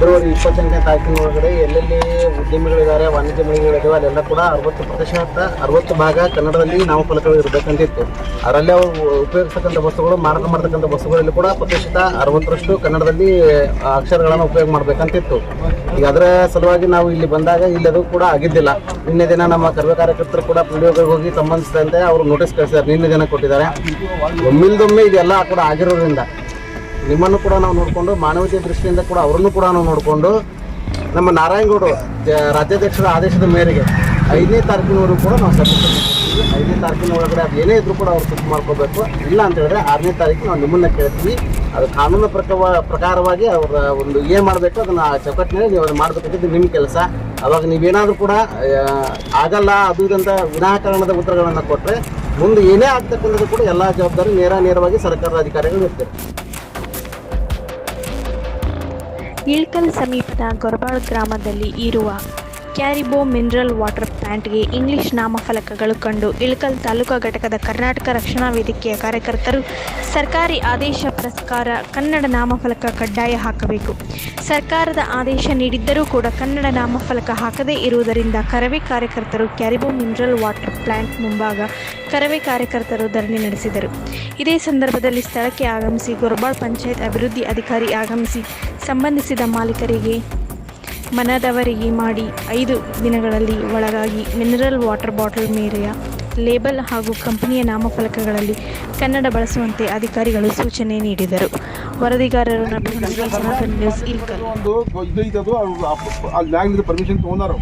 February ಇಪ್ಪತ್ತೆಂಟನೇ ತಾರೀಕಿನ ಒಳಗಡೆ ಎಲ್ಲೆಲ್ಲಿ ಉದ್ಯಮಿಗಳಿದ್ದಾರೆ ವಾಣಿಜ್ಯ ಮಳಿಗೆಗಳಿದ್ದಾವೆ ಅಲ್ಲೆಲ್ಲ ಕೂಡ ಅರವತ್ತು ಪ್ರತಿಶತ, ಅರವತ್ತು ಭಾಗ ಕನ್ನಡದಲ್ಲಿ ನಾಮಫಲಕಗಳು ಇರಬೇಕಂತಿತ್ತು. ಅದರಲ್ಲಿ ಅವರು ಉಪಯೋಗಿಸ್ತಕ್ಕಂಥ ವಸ್ತುಗಳು, ಮಾರಾಟ ಮಾಡ್ತಕ್ಕಂಥ ವಸ್ತುಗಳಲ್ಲಿ ಕೂಡ ಪ್ರತಿಶತ ಅರವತ್ತರಷ್ಟು ಕನ್ನಡದಲ್ಲಿ ಅಕ್ಷರಗಳನ್ನು ಉಪಯೋಗ ಮಾಡಬೇಕಂತಿತ್ತು. ಈಗ ಅದರ ಸಲುವಾಗಿ ನಾವು ಇಲ್ಲಿ ಬಂದಾಗ ಇಲ್ಲಿ ಕೂಡ ಆಗಿದ್ದಿಲ್ಲ. ನಿನ್ನೆ ದಿನ ನಮ್ಮ ಕರ್ವೆ ಕಾರ್ಯಕರ್ತರು ಕೂಡ ಪುಳಿಯೋಗರಿಗೆ ಹೋಗಿ ಸಂಬಂಧಿಸಿದಂತೆ ಅವರು ನೋಟಿಸ್ ಕಳಿಸಿದ್ದಾರೆ. ನಿನ್ನೆ ದಿನ ಕೊಟ್ಟಿದ್ದಾರೆ. ಒಮ್ಮಿಲ್ದೊಮ್ಮೆ ಇದೆಲ್ಲ ಕೂಡ ಆಗಿರೋದ್ರಿಂದ ನಿಮ್ಮನ್ನು ಕೂಡ ನಾವು ನೋಡಿಕೊಂಡು ಮಾನವೀಯ ದೃಷ್ಟಿಯಿಂದ ಕೂಡ ಅವರನ್ನು ಕೂಡ ನಾವು ನೋಡಿಕೊಂಡು, ನಮ್ಮ ನಾರಾಯಣಗೌಡರು ಜ- ರಾಜ್ಯಾಧ್ಯಕ್ಷರ ಆದೇಶದ ಮೇರೆಗೆ ಐದನೇ ತಾರೀಕಿನವರೆಗೂ ಕೂಡ ನಾವು ಸಭೆ ಐದನೇ ತಾರೀಕಿನ ಒಳಗಡೆ ಅದು ಏನೇ ಇದ್ರೂ ಕೂಡ ಅವ್ರು ಫಿಕ್ಸ್ ಮಾಡ್ಕೋಬೇಕು ಇಲ್ಲ ಅಂತ ಹೇಳಿದ್ರೆ ಆರನೇ ತಾರೀಕು ನಾವು ನಿಮ್ಮನ್ನ ಕೇಳ್ತೀವಿ. ಅದು ಕಾನೂನು ಪ್ರಕವ, ಪ್ರಕಾರವಾಗಿ ಅವರ ಒಂದು ಏನು ಮಾಡಬೇಕು ಅದನ್ನು ಚೌಕಟ್ಟಿನಲ್ಲಿ ನೀವು ಅದನ್ನು ಮಾಡಬೇಕಂತಿದ್ದು ನಿಮ್ಮ ಕೆಲಸ. ಅವಾಗ ನೀವೇನಾದರೂ ಕೂಡ ಆಗಲ್ಲ ಅದು ಇದಂಥ ವಿನಾಕಾರಣದ ಉತ್ತರಗಳನ್ನು ಕೊಟ್ಟರೆ ಮುಂದೆ ಏನೇ ಆಗ್ತಕ್ಕಂಥದ್ದು ಕೂಡ ಎಲ್ಲ ಜವಾಬ್ದಾರಿ ನೇರ ನೇರವಾಗಿ ಸರ್ಕಾರದ ಅಧಿಕಾರಿಗಳು ಇರ್ತಾರೆ. ಇಳ್ಕಲ್ ಸಮೀಪದ ಗೊರಬಾಳ್ ಗ್ರಾಮದಲ್ಲಿ ಇರುವ ಕ್ಯಾರಿಬೋ ಮಿನರಲ್ ವಾಟರ್ ಪ್ಲಾಂಟ್ಗೆ ಇಂಗ್ಲಿಷ್ ನಾಮಫಲಕಗಳು ಕಂಡು ಇಳಕಲ್ ತಾಲೂಕಾ ಘಟಕದ ಕರ್ನಾಟಕ ರಕ್ಷಣಾ ವೇದಿಕೆಯ ಕಾರ್ಯಕರ್ತರು ಸರ್ಕಾರಿ ಆದೇಶ ಪ್ರಸ್ಕಾರ ಕನ್ನಡ ನಾಮಫಲಕ ಕಡ್ಡಾಯ ಹಾಕಬೇಕು. ಸರ್ಕಾರದ ಆದೇಶ ನೀಡಿದ್ದರೂ ಕೂಡ ಕನ್ನಡ ನಾಮಫಲಕ ಹಾಕದೇ ಇರುವುದರಿಂದ ಕರವೇ ಕಾರ್ಯಕರ್ತರು ಕ್ಯಾರಿಬೋ ಮಿನರಲ್ ವಾಟರ್ ಪ್ಲಾಂಟ್ ಮುಂಭಾಗ ಕರವೇ ಕಾರ್ಯಕರ್ತರು ಧರಣಿ ನಡೆಸಿದರು. ಇದೇ ಸಂದರ್ಭದಲ್ಲಿ ಸ್ಥಳಕ್ಕೆ ಆಗಮಿಸಿ ಗೊರಬಾಳ್ ಪಂಚಾಯತ್ ಅಭಿವೃದ್ಧಿ ಅಧಿಕಾರಿ ಆಗಮಿಸಿ ಸಂಬಂಧಿಸಿದ ಮಾಲೀಕರಿಗೆ ಮನದವರಿಗೆ ಮಾಡಿ ಐದು ದಿನಗಳಲ್ಲಿ ಒಳಗಾಗಿ ಮಿನರಲ್ ವಾಟರ್ ಬಾಟಲ್ ಮೇಲೆಯ ಲೇಬಲ್ ಹಾಗೂ ಕಂಪನಿಯ ನಾಮಫಲಕಗಳಲ್ಲಿ ಕನ್ನಡ ಬಳಸುವಂತೆ ಅಧಿಕಾರಿಗಳು ಸೂಚನೆ ನೀಡಿದರು. ವರದಿಗಾರರು ನಬೀಲ್ ನಸ್ರುಲ್ ಸನಾತನ್ ನ್ಯೂಸ್ ಇಲ್ಕಲ್ ಒಂದು ಇದು ಇದ್ದದು ಅವ್ರು ಅಪ್ಪ- ಅಲ್ಲಿ ಲ್ಯಾಂಡ್ ಪರ್ಮಿಷನ್ ತೊಗೊಂಡಾರು.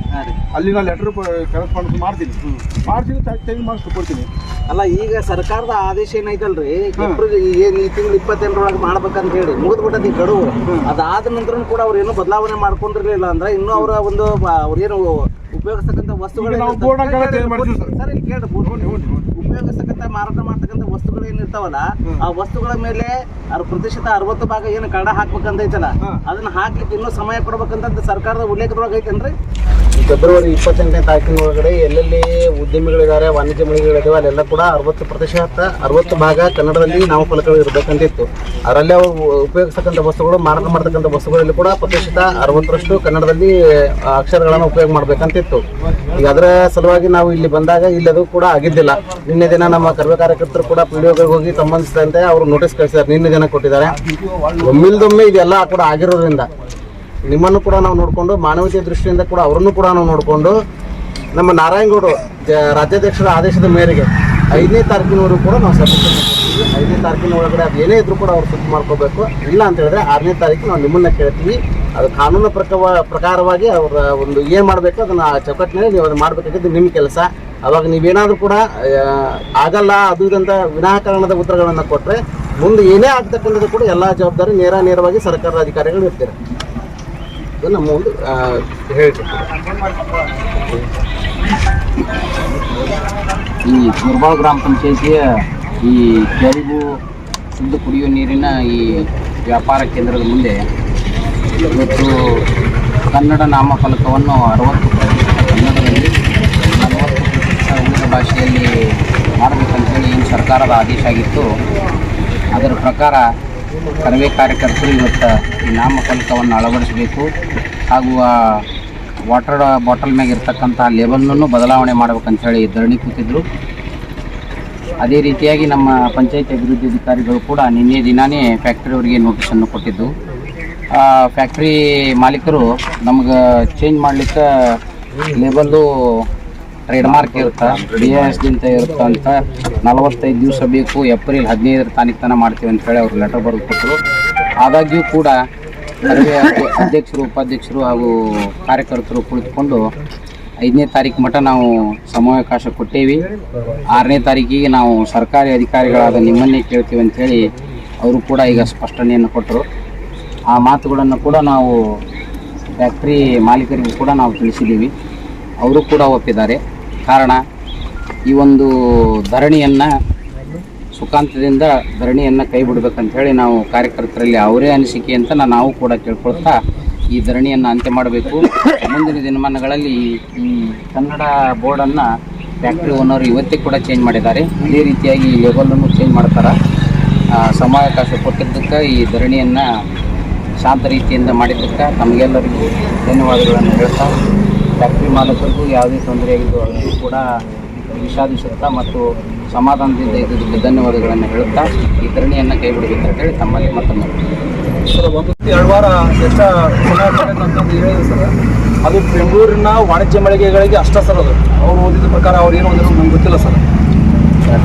ಅಲ್ಲಿ ನಾನು ಲೆಟರ್ ಕರೆಸ್ಪಾಂಡೆನ್ಸ್ ಮಾಡ್ತೀನಿ. ಮಾಡ್ತೀನಿ ಟೈಮ್ ಮಾಡಿಸಿ ಕೊಡ್ತೀನಿ. ಅಲ್ಲ ಈಗ ಸರ್ಕಾರದ ಆದೇಶ ಏನೈತಲ್ರಿ? ಏನು ಏನ್ ಈ ತಿಂಗಳು ಇಪ್ಪತ್ತೆಂಟರೊಳಗೆ ಮಾಡ್ಬೇಕಂತ ಹೇಳಿ ಮುಗಿದ್ ಈ ಗಡುವು ಅದಾದ ನಂತರ ಕೂಡ ಅವ್ರು ಏನು ಬದಲಾವಣೆ ಮಾಡ್ಕೊಂಡಿರ್ಲಿಲ್ಲ ಅಂದ್ರೆ ಇನ್ನೂ ಅವರ ಒಂದು ಅವ್ರೇನು ಉಪಯೋಗಿಸ್ತಕ್ಕಂಥ ವಸ್ತುಗಳು ಉಪಯೋಗಿಸ್ತಕ್ಕಂಥ ಮಾರಾಟ ಮಾಡ್ತಕ್ಕಂಥ ವಸ್ತುಗಳು ಏನಿರ್ತಾವಲ್ಲ ಆ ವಸ್ತುಗಳ ಮೇಲೆ ಅವ್ರ ಪ್ರತಿಶತ ಅರವತ್ತು ಭಾಗ ಏನು ಕನ್ನಡ ಹಾಕ್ಬೇಕಂತ ಐತಲ್ಲ ಅದನ್ನ ಹಾಕ್ಲಿಕ್ಕೆ ಇನ್ನೂ ಸಮಯ ಕೊಡ್ಬೇಕಂತ ಸರ್ಕಾರದ ಉಲ್ಲೇಖದೊಳಗೆ ಐತೇನ್ರಿ ಫೆಬ್ರವರಿ ಇಪ್ಪತ್ತೆಂಟನೇ ತಾರೀಕಿನ ಒಳಗಡೆ ಎಲ್ಲೆಲ್ಲಿ ಉದ್ಯಮಿಗಳಿದ್ದಾರೆ, ವಾಣಿಜ್ಯ ಮಳಿಗೆಗಳಿದ್ದಾವೆ, ಅಲ್ಲೆಲ್ಲ ಕೂಡ ಅರವತ್ತು ಪ್ರತಿಶತ, ಅರವತ್ತು ಭಾಗ ಕನ್ನಡದಲ್ಲಿ ನಾಮಫಲಕಗಳು ಇರಬೇಕಂತಿತ್ತು. ಅದರಲ್ಲಿ ಅವರು ಉಪಯೋಗಿಸ್ತಕ್ಕಂಥ ವಸ್ತುಗಳು, ಮಾರಾಟ ಮಾಡ್ತಕ್ಕಂಥ ವಸ್ತುಗಳಲ್ಲಿ ಕೂಡ ಪ್ರತಿಶತ ಅರವತ್ತರಷ್ಟು ಕನ್ನಡದಲ್ಲಿ ಅಕ್ಷರಗಳನ್ನು ಉಪಯೋಗ ಮಾಡಬೇಕಂತಿತ್ತು. ಈಗ ಅದರ ಸಲುವಾಗಿ ನಾವು ಇಲ್ಲಿ ಬಂದಾಗ ಇಲ್ಲಿ ಅದು ಕೂಡ ಆಗಿದ್ದಿಲ್ಲ. ನಿನ್ನೆ ದಿನ ನಮ್ಮ ಕರ್ವೆ ಕಾರ್ಯಕರ್ತರು ಕೂಡ ಪಿಡಿಒಗೆ ಹೋಗಿ ಸಂಬಂಧಿಸಿದಂತೆ ಅವರು ನೋಟಿಸ್ ಕಳಿಸಿದ್ದಾರೆ. ನಿನ್ನೆ ದಿನ ಕೊಟ್ಟಿದ್ದಾರೆ. ಒಮ್ಮಿಲ್ದೊಮ್ಮೆ ಇದೆಲ್ಲ ಕೂಡ ಆಗಿರೋದ್ರಿಂದ ನಿಮ್ಮನ್ನು ಕೂಡ ನಾವು ನೋಡಿಕೊಂಡು ಮಾನವೀಯ ದೃಷ್ಟಿಯಿಂದ ಕೂಡ ಅವರನ್ನು ಕೂಡ ನಾವು ನೋಡಿಕೊಂಡು ನಮ್ಮ ನಾರಾಯಣಗೌಡರು ರಾಜ್ಯಾಧ್ಯಕ್ಷರ ಆದೇಶದ ಮೇರೆಗೆ ಐದನೇ ತಾರೀಕಿನವರೆಗೂ ಕೂಡ ನಾವು ಸಭೆ ಐದನೇ ತಾರೀಕಿನ ಒಳಗಡೆ ಅದು ಏನೇ ಇದ್ರೂ ಕೂಡ ಅವ್ರು ಸುದ್ದಿ ಮಾಡ್ಕೋಬೇಕು. ಇಲ್ಲ ಅಂತ ಹೇಳಿದ್ರೆ ಆರನೇ ತಾರೀಕು ನಾವು ನಿಮ್ಮನ್ನ ಕೇಳ್ತೀವಿ. ಅದು ಕಾನೂನು ಪ್ರಕವ, ಪ್ರಕಾರವಾಗಿ ಅವರ ಒಂದು ಏನು ಮಾಡಬೇಕು ಅದನ್ನು ಚೌಕಟ್ಟಿನಲ್ಲಿ ನೀವು ಅದನ್ನು ಮಾಡಬೇಕಾಗಿದ್ದು ನಿಮ್ಮ ಕೆಲಸ. ಅವಾಗ ನೀವೇನಾದರೂ ಕೂಡ ಆಗಲ್ಲ, ಅದು ಇದಂತ ವಿನಾಕಾರಣದ ಉತ್ತರಗಳನ್ನು ಕೊಟ್ಟರೆ ಮುಂದೆ ಏನೇ ಆಗ್ತಕ್ಕಂಥದ್ದು ಕೂಡ ಎಲ್ಲ ಜವಾಬ್ದಾರಿ ನೇರ ನೇರವಾಗಿ ಸರ್ಕಾರದ ಅಧಿಕಾರಿಗಳು ಇರ್ತಾರೆ ನಮ್ಮ ಒಂದು ಈ ಗುರ್ಬಾಳ್ ಗ್ರಾಮ ಪಂಚಾಯಿತಿಯ ಈ ಕೆರಿಗು ಶುದ್ಧ ಕುಡಿಯುವ ನೀರಿನ ಈ ವ್ಯಾಪಾರ ಕೇಂದ್ರದ ಮುಂದೆ ಇವತ್ತು ಕನ್ನಡ ನಾಮಫಲಕವನ್ನು ಅರವತ್ತು ಕನ್ನಡದಲ್ಲಿ, ನಲವತ್ತು ಭಾಷೆಯಲ್ಲಿ ಮಾಡಬೇಕಂತೇಳಿ ಏನು ಸರ್ಕಾರದ ಆದೇಶ ಆಗಿತ್ತು. ಅದರ ಪ್ರಕಾರ ಕರವೇ ಕಾರ್ಯಕರ್ತರು ಇವತ್ತು ಈ ನಾಮಫಲಕವನ್ನು ಅಳವಡಿಸಬೇಕು. ಹಾಗೂ ಆ ವಾಟರ್ ಬಾಟಲ್ ಮ್ಯಾಗ ಇರ್ತಕ್ಕಂಥ ಲೇಬಲ್ನೂ ಬದಲಾವಣೆ ಮಾಡ್ಬೇಕಂತ ಹೇಳಿ ಧರಣಿ ಕೂತಿದ್ರು. ಅದೇ ರೀತಿಯಾಗಿ ನಮ್ಮ ಪಂಚಾಯತ್ ಅಭಿವೃದ್ಧಿ ಅಧಿಕಾರಿಗಳು ಕೂಡ ನಿನ್ನೆ ದಿನಾನೇ ಫ್ಯಾಕ್ಟ್ರಿಯವರಿಗೆ ನೋಟಿಸನ್ನು ಕೊಟ್ಟಿದ್ದು. ಆ ಫ್ಯಾಕ್ಟ್ರಿ ಮಾಲೀಕರು ನಮ್ಗೆ ಚೇಂಜ್ ಮಾಡ್ಲಿಕ್ಕೆ ಲೇಬಲ್ಲು ಟ್ರೇಡ್ ಮಾರ್ಕ್ ಇರುತ್ತೆ? ಡಿ ಎಸ್ ಅಂತ ಇರುತ್ತೆ ಅಂತ ನಲವತ್ತೈದು ದಿವಸ ಬೇಕು, ಏಪ್ರಿಲ್ ಹದಿನೈದರ ತಾರೀಕು ತನಕ ಮಾಡ್ತೀವಿ ಅಂತ ಹೇಳಿ ಅವ್ರು ಲೆಟರ್ ಬರೆದು ಕೊಟ್ಟರು ಆದಾಗ್ಯೂ ಕೂಡ ಅಧ್ಯಕ್ಷರು, ಉಪಾಧ್ಯಕ್ಷರು ಹಾಗೂ ಕಾರ್ಯಕರ್ತರು ಕುಳಿತುಕೊಂಡು ಐದನೇ ತಾರೀಕು ಮಟ್ಟ ನಾವು ಸಮಯಾವಕಾಶ ಕೊಟ್ಟೇವಿ. ಆರನೇ ತಾರೀಕಿಗೆ ನಾವು ಸರ್ಕಾರಿ ಅಧಿಕಾರಿಗಳಾದ ನಿಮ್ಮನ್ನೇ ಕೇಳ್ತೀವಿ ಅಂಥೇಳಿ ಅವರು ಕೂಡ ಈಗ ಸ್ಪಷ್ಟನೆಯನ್ನು ಕೊಟ್ಟರು. ಆ ಮಾತುಗಳನ್ನು ಕೂಡ ನಾವು ಫ್ಯಾಕ್ಟ್ರಿ ಮಾಲೀಕರಿಗೂ ಕೂಡ ನಾವು ತಿಳಿಸಿದ್ದೀವಿ. ಅವರು ಕೂಡ ಒಪ್ಪಿದ್ದಾರೆ. ಕಾರಣ ಈ ಒಂದು ಧರಣಿಯನ್ನು ಸುಖಾಂತದಿಂದ ಧರಣಿಯನ್ನು ಕೈ ಬಿಡಬೇಕಂತ ಹೇಳಿ ನಾವು ಕಾರ್ಯಕರ್ತರಲ್ಲಿ ಅವರೇ ಅನಿಸಿಕೆ ಅಂತ ನಾವು ಕೂಡ ತಿಳ್ಕೊಳ್ತಾ ಈ ಧರಣಿಯನ್ನು ಅಂತ್ಯ ಮಾಡಬೇಕು. ಮುಂದಿನ ದಿನಮಾನಗಳಲ್ಲಿ ಈ- ಕನ್ನಡ ಬೋರ್ಡನ್ನು ಫ್ಯಾಕ್ಟ್ರಿ ಓನರ್ ಇವತ್ತೇ ಕೂಡ ಚೇಂಜ್ ಮಾಡಿದ್ದಾರೆ. ಅದೇ ರೀತಿಯಾಗಿ ಲೆವೆಲನ್ನು ಚೇಂಜ್ ಮಾಡ್ತಾರೆ. ಆ, ಸಮಯಾವಕಾಶ ಕೊಟ್ಟಿದ್ದಕ್ಕೆ ಈ ಧರಣಿಯನ್ನು ಶಾಂತ ರೀತಿಯಿಂದ ಮಾಡಿದ್ದಕ್ಕೆ ತಮಗೆಲ್ಲರಿಗೂ ಧನ್ಯವಾದಗಳನ್ನು ಹೇಳ್ತಾ ಫ್ಯಾಕ್ಟ್ರಿ ಮಾಲಕರಿಗೂ ಯಾವುದೇ ತೊಂದರೆ ಆಗಿದ್ದು ಅವರಿಗೂ ಕೂಡ ವಿಷಾದಿಸುತ್ತಾ ಮತ್ತು ಸಮಾಧಾನದಿಂದ ಇದ್ದುದಕ್ಕೆ ಧನ್ಯವಾದಗಳನ್ನು ಹೇಳುತ್ತಾ ಈ ಧರಣಿಯನ್ನು ಬಿಡಬೇಕಂತ ಹೇಳಿ ತಮ್ಮಲ್ಲಿ ಮತ್ತೊಮ್ಮೆ. ಸರ್ ಎರಡು ವಾರ ಸರ್. ಅದು ಬೆಂಗಳೂರಿನ ವಾಣಿಜ್ಯ ಮಳಿಗೆಗಳಿಗೆ ಅಷ್ಟ ಸರ್ ಅದು. ಅವ್ರು ಓದಿದ ಪ್ರಕಾರ ಅವ್ರು ಏನು ಓದಿದ್ರು ನಮ್ಗೆ ಗೊತ್ತಿಲ್ಲ ಸರ್.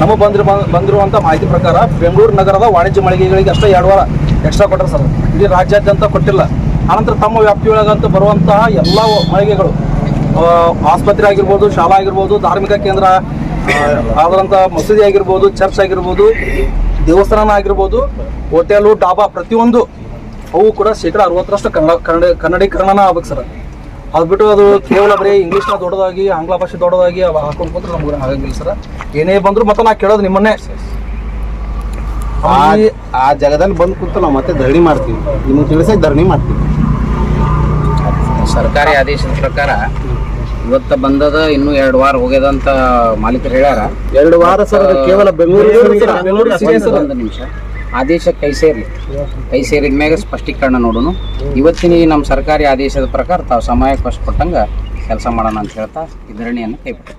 ನಮಗೆ ಬಂದಿರೋ ಬಂದಿರುವಂಥ ಮಾಹಿತಿ ಪ್ರಕಾರ ಬೆಂಗಳೂರು ನಗರದ ವಾಣಿಜ್ಯ ಮಳಿಗೆಗಳಿಗೆ ಅಷ್ಟೇ ಎರಡು ವಾರ ಎಕ್ಸ್ಟ್ರಾ ಕೊಟ್ಟರು ಸರ್. ಇಡೀ ರಾಜ್ಯಾದ್ಯಂತ ಕೊಟ್ಟಿಲ್ಲ. ಆನಂತರ ತಮ್ಮ ವ್ಯಾಪ್ತಿಯೊಳಗಂತ ಬರುವಂತಹ ಎಲ್ಲ ಮಳಿಗೆಗಳು ಆಸ್ಪತ್ರೆ ಆಗಿರ್ಬೋದು ಶಾಲಾ ಆಗಿರ್ಬೋದು ಧಾರ್ಮಿಕ ಕೇಂದ್ರ ಆದಂಥ ಮಸೀದಿ ಆಗಿರ್ಬೋದು ಚರ್ಚ್ ಆಗಿರ್ಬೋದು ದೇವಸ್ಥಾನ ಆಗಿರ್ಬೋದು ಹೋಟೆಲು ಡಾಬಾ ಪ್ರತಿಯೊಂದು ಅವು ಕೂಡ ಶೇಕಡ ಅರವತ್ತರಷ್ಟು ಕನ್ನಡ ಕನ್ನಡ ಕನ್ನಡೀಕರಣನ ಆಗ್ಬೇಕು ಸರ್. ಅದು ಬಿಟ್ಟು ಅದು ಕೇವಲ ಬರೀ ಇಂಗ್ಲೀಷ್ನ ದೊಡ್ಡದಾಗಿ ಆಂಗ್ಲ ಭಾಷೆ ದೊಡ್ಡದಾಗಿ ಅವು ಹಾಕೊಂಡು ಬಂದ್ರೆ ನಮ್ಗೆ ಆಗಂಗಿಲ್ಲ ಸರ್. ಏನೇ ಬಂದ್ರು ಮತ್ತೆ ನಾ ಕೇಳೋದು ನಿಮ್ಮನ್ನೇ. ಆ ಜಾಗದಲ್ಲಿ ಬಂದು ಕೂತು ನಾವು ಮತ್ತೆ ಧರಣಿ ಮಾಡ್ತೀವಿ. ನಿಮ್ಗೆ ತಿಳಿಸಿ ಧರಣಿ ಮಾಡ್ತೀವಿ. ಸರ್ಕಾರಿ ಆದೇಶದ ಪ್ರಕಾರ ಇವತ್ತು ಬಂದದ ಇನ್ನು ಎರಡು ವಾರ ಹೋಗ್ಯದ ಅಂತ ಮಾಲೀಕರು ಹೇಳ್ಯಾರ. ಎರಡು ವಾರ ಸರ್ ಅದು ಕೇವಲ ಬೆಂಗಳೂರು ಸರ್ ಒಂದು ನಿಮಿಷ. ಆದೇಶ ಕೈ ಸೇರಲಿ ಕೈ ಸೇರಿದ ಮ್ಯಾಗ ಸ್ಪಷ್ಟೀಕರಣ ನೋಡೋಣ ಇವತ್ತಿನ ಈ ನಮ್ಮ ಸರ್ಕಾರಿ ಆದೇಶದ ಪ್ರಕಾರ ತಾವು ಸಮಯಕ್ಕೆ ಕೊಟ್ಟಂಗ ಕೆಲಸ ಮಾಡೋಣ ಅಂತ ಹೇಳ್ತಾ ಈ ಧರಣಿಯನ್ನು ಕೈಬಿಟ್ಟು